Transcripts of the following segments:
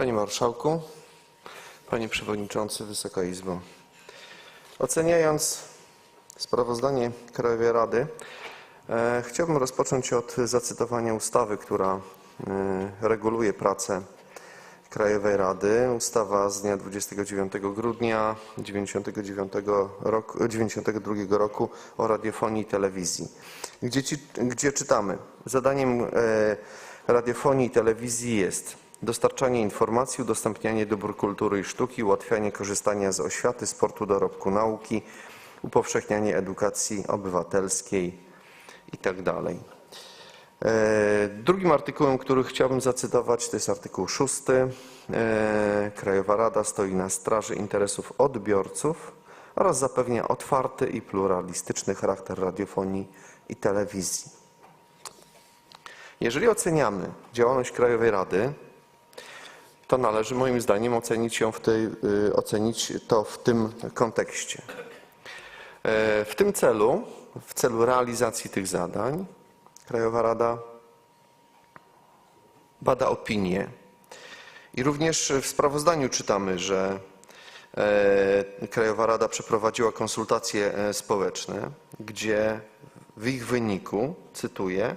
Panie Marszałku, Panie Przewodniczący, Wysoka Izbo. Oceniając sprawozdanie Krajowej Rady, e, chciałbym rozpocząć od zacytowania ustawy, która e, reguluje pracę Krajowej Rady. Ustawa z dnia 29 grudnia 1999 roku, 92 roku o radiofonii i telewizji, gdzie, ci, gdzie czytamy, zadaniem e, radiofonii i telewizji jest dostarczanie informacji, udostępnianie dóbr kultury i sztuki, ułatwianie korzystania z oświaty, sportu, dorobku nauki, upowszechnianie edukacji obywatelskiej itd. E, Drugim artykułem, który chciałbym zacytować, to jest artykuł 6. E, Krajowa Rada stoi na straży interesów odbiorców oraz zapewnia otwarty i pluralistyczny charakter radiofonii i telewizji. Jeżeli oceniamy działalność Krajowej Rady, to należy moim zdaniem ocenić, ją w tej, y, ocenić to w tym kontekście. E, W tym celu, w celu realizacji tych zadań, Krajowa Rada bada opinie. I również w sprawozdaniu czytamy, że e, Krajowa Rada przeprowadziła konsultacje e, społeczne, gdzie w ich wyniku, cytuję,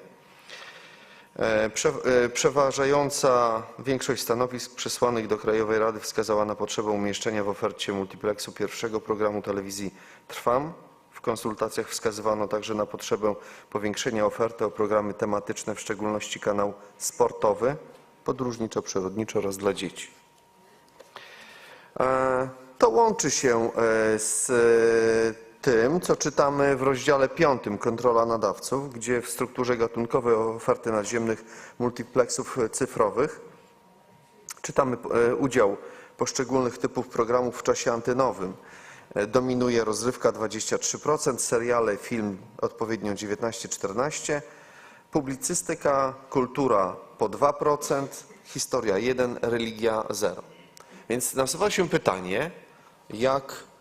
Przeważająca większość stanowisk przesłanych do Krajowej Rady wskazała na potrzebę umieszczenia w ofercie multiplexu pierwszego programu telewizji Trwam. W konsultacjach wskazywano także na potrzebę powiększenia oferty o programy tematyczne, w szczególności kanał sportowy, podróżniczo-przyrodniczo oraz dla dzieci. E, To łączy się e, z e, tym, co czytamy w rozdziale 5 Kontrola nadawców, gdzie w strukturze gatunkowej oferty naziemnych multiplexów cyfrowych czytamy e, udział poszczególnych typów programów w czasie antenowym. E, Dominuje rozrywka 23%, seriale, film odpowiednio 19-14%, publicystyka, kultura po 2%, historia 1, religia 0. Więc nasuwa się pytanie, jak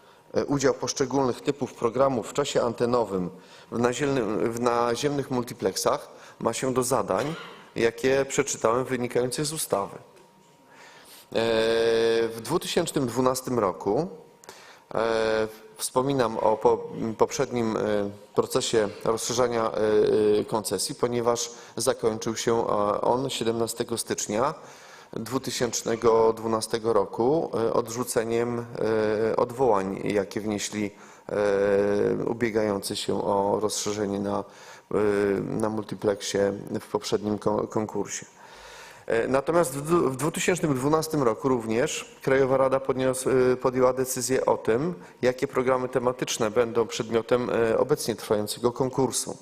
udział poszczególnych typów programów w czasie antenowym w, naziemnym, w naziemnych multiplexach ma się do zadań, jakie przeczytałem wynikających z ustawy. E, W 2012 roku e, wspominam o po, poprzednim e, procesie rozszerzania e, koncesji, ponieważ zakończył się e, on 17 stycznia 2012 roku e, odrzuceniem e, odwołań, jakie wnieśli e, ubiegający się o rozszerzenie na, na multiplexie w poprzednim kon- konkursie. Natomiast w dwu- w 2012 roku również Krajowa Rada podnios, podjęła decyzję o tym, jakie programy tematyczne będą przedmiotem obecnie trwającego konkursu.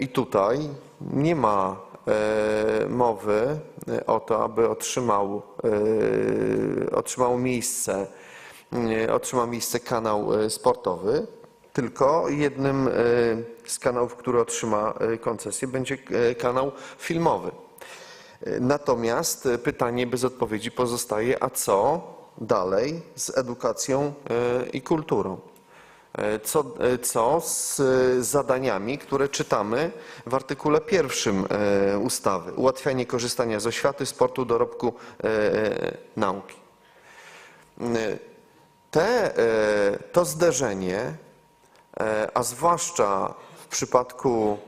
I tutaj nie ma mowy e, o to, aby otrzymał, e, otrzymał miejsce, e, otrzymał miejsce kanał e, sportowy, tylko jednym e, z kanałów, który otrzyma e, koncesję, będzie e, kanał filmowy. E, Natomiast e, pytanie bez odpowiedzi pozostaje, a co dalej z edukacją e, i kulturą? E, Co, e, co z e, zadaniami, które czytamy w artykule pierwszym ustawy? Ułatwianie korzystania z oświaty, sportu, dorobku, nauki. Te, to zderzenie, a zwłaszcza w przypadku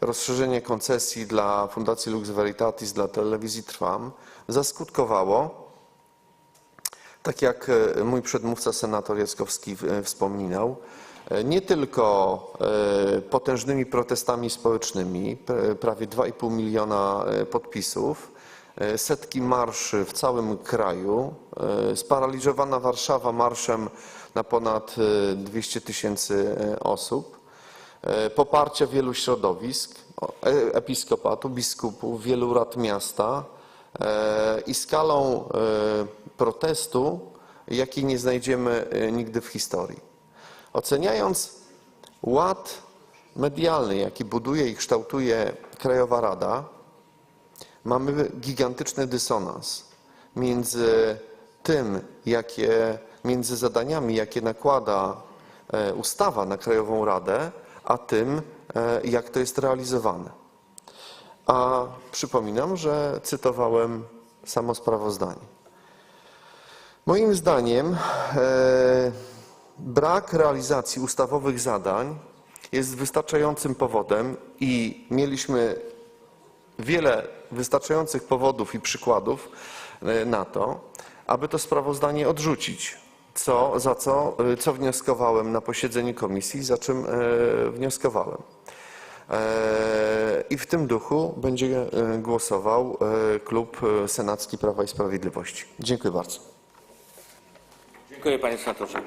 rozszerzenia koncesji dla Fundacji Lux Veritatis, dla telewizji Trwam, zaskutkowało tak jak e, mój przedmówca senator Jackowski e, wspominał, e, nie tylko potężnymi protestami społecznymi, prawie 2,5 miliona podpisów, setki marszy w całym kraju, sparaliżowana Warszawa marszem na ponad e, 200 tysięcy osób, e, poparcia wielu środowisk, episkopatu, biskupów, wielu rad miasta i skalą e, protestu, jakiej nie znajdziemy e, nigdy w historii. Oceniając ład medialny, jaki buduje i kształtuje Krajowa Rada, mamy gigantyczny dysonans między tym, jakie, między zadaniami, jakie nakłada e, ustawa na Krajową Radę, a tym, e, jak to jest realizowane. A przypominam, że cytowałem samo sprawozdanie. Moim zdaniem e, brak realizacji ustawowych zadań jest wystarczającym powodem i mieliśmy wiele wystarczających powodów i przykładów e, na to, aby to sprawozdanie odrzucić. Co, za co, e, co wnioskowałem na posiedzeniu komisji, za czym e, wnioskowałem. E, I w tym duchu będzie e, głosował e, klub e, senacki Prawa i Sprawiedliwości. Dziękuję bardzo. Dziękuję panie senatorze.